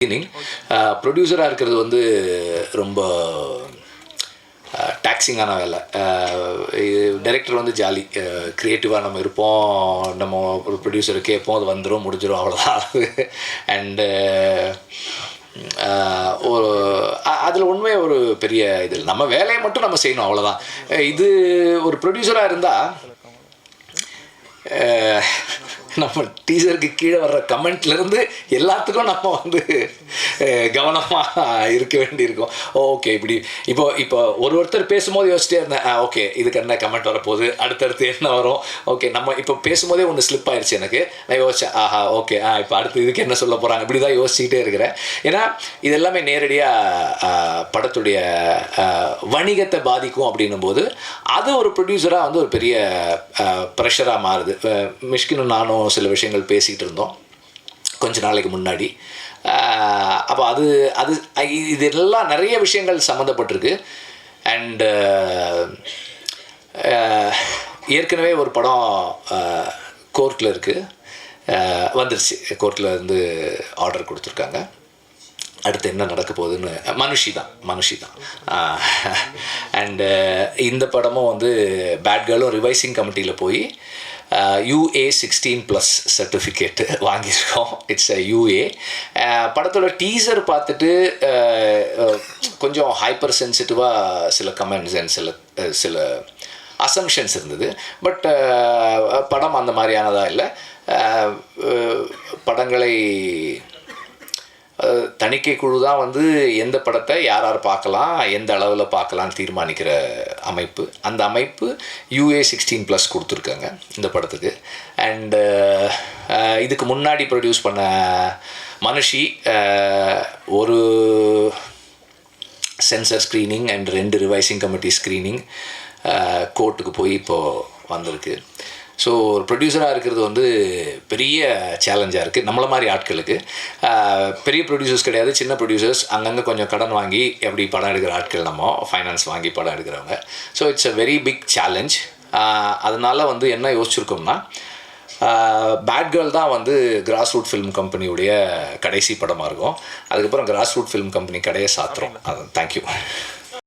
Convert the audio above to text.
Evening ப்ரொடியூசராக uh, இருக்கிறது வந்து ரொம்ப uh, டாக்ஸிங்கான வேலை. Uh, டைரக்டர் வந்து ஜாலி க்ரியேட்டிவாக நம்ம இருப்போம் நம்ம ஒரு ப்ரொடியூசரை கேட்போம் அது வந்துடும் முடிஞ்சிடும் அவ்வளோதான் அண்டு ஒரு அதில் உண்மை ஒரு பெரிய இது நம்ம வேலையை மட்டும் நம்ம செய்யணும் அவ்வளோதான் இது ஒரு ப்ரொடியூசராக இருந்தால் நம்ம டீச்சருக்கு கீழே வர்ற கமெண்ட்லேருந்து எல்லாத்துக்கும் நம்ம வந்து கவனமாக இருக்க வேண்டியிருக்கோம். ஓகே இப்படி இப்போ இப்போ ஒரு ஒருத்தர் பேசும்போது யோசிச்சிட்டே இருந்தேன். ஓகே இதுக்கு என்ன கமெண்ட் வரப்போகுது? அடுத்தடுத்து என்ன வரும்? ஓகே நம்ம இப்போ பேசும்போதே ஒன்று ஸ்லிப் ஆயிடுச்சு எனக்கு. நான் யோசிச்சேன் ஆஹா ஓகே ஆ இப்போ அடுத்து இதுக்கு என்ன சொல்ல போகிறாங்க இப்படி தான் யோசிச்சுக்கிட்டே இருக்கிறேன். ஏன்னா இது எல்லாமே நேரடியாக படத்துடைய வணிகத்தை பாதிக்கும் அப்படின்னும் போது அது ஒரு ப்ரொடியூசராக வந்து ஒரு பெரிய ப்ரெஷராக மாறுது. மிஷ்கினும் நானும் சில விஷயங்கள் பேசிகிட்டு இருந்தோம் கொஞ்ச நாளைக்கு முன்னாடி. அப்போ அது அது இது எல்லாம் நிறைய விஷயங்கள் சம்மந்தப்பட்டிருக்கு. அண்டு ஏற்கனவே ஒரு படம் கோர்ட்டில் இருக்குது வந்துருச்சு. கோர்ட்டில் இருந்து ஆர்டர் கொடுத்துருக்காங்க. அடுத்து என்ன நடக்க போகுதுன்னு மனுஷி தான் மனுஷி தான். அண்டு இந்த படமும் வந்து பேட் கேர்ளும் ரிவைசிங் கமிட்டியில் போய் யூஏ சிக்ஸ்டீன் ப்ளஸ் சர்டிஃபிகேட்டு வாங்கியிருக்கோம். இட்ஸ் அ யூஏ படத்தோட டீசர் பார்த்துட்டு கொஞ்சம் ஹைப்பர் சென்சிட்டிவாக சில கமெண்ட்ஸ் அண்ட் சில சில அசம்ஷன்ஸ் இருந்தது. பட் படம் அந்த மாதிரியானதாக இல்லை. படங்களை தணிக்கை குழு தான் வந்து எந்த படத்தை யார் யார் பார்க்கலாம் எந்த அளவில் பார்க்கலாம்னு தீர்மானிக்கிற அமைப்பு. அந்த அமைப்பு யூஏ சிக்ஸ்டீன் ப்ளஸ் கொடுத்துருக்காங்க இந்த படத்துக்கு. அண்டு இதுக்கு முன்னாடி ப்ரொடியூஸ் பண்ண மனுஷி ஒரு சென்சர் ஸ்க்ரீனிங் அண்ட் ரெண்டு ரிவைசிங் கமிட்டி ஸ்க்ரீனிங் கோர்ட்டுக்கு போய் இப்போது வந்திருக்கு. ஸோ ஒரு ப்ரொடியூசராக இருக்கிறது வந்து பெரிய சேலஞ்சாக இருக்குது நம்மள மாதிரி ஆட்களுக்கு. பெரிய ப்ரொடியூசர்ஸ் கிடையாது சின்ன ப்ரொடியூசர்ஸ் அங்கங்கே கொஞ்சம் கடன் வாங்கி எப்படி படம் எடுக்கிற ஆட்கள் நம்ம ஃபைனான்ஸ் வாங்கி படம் எடுக்கிறவங்க. So it's a very big challenge அதனால வந்து என்ன யோசிச்சிருக்கோம்னா பேட் கேர்ள் தான் வந்து கிராஸ் ரூட் ஃபிலிம் கம்பெனியுடைய கடைசி படமாக இருக்கும். அதுக்கப்புறம் கிராஸ் ரூட் ஃபிலிம் கம்பெனி கடையை சாத்துறோம். அது தேங்க்யூ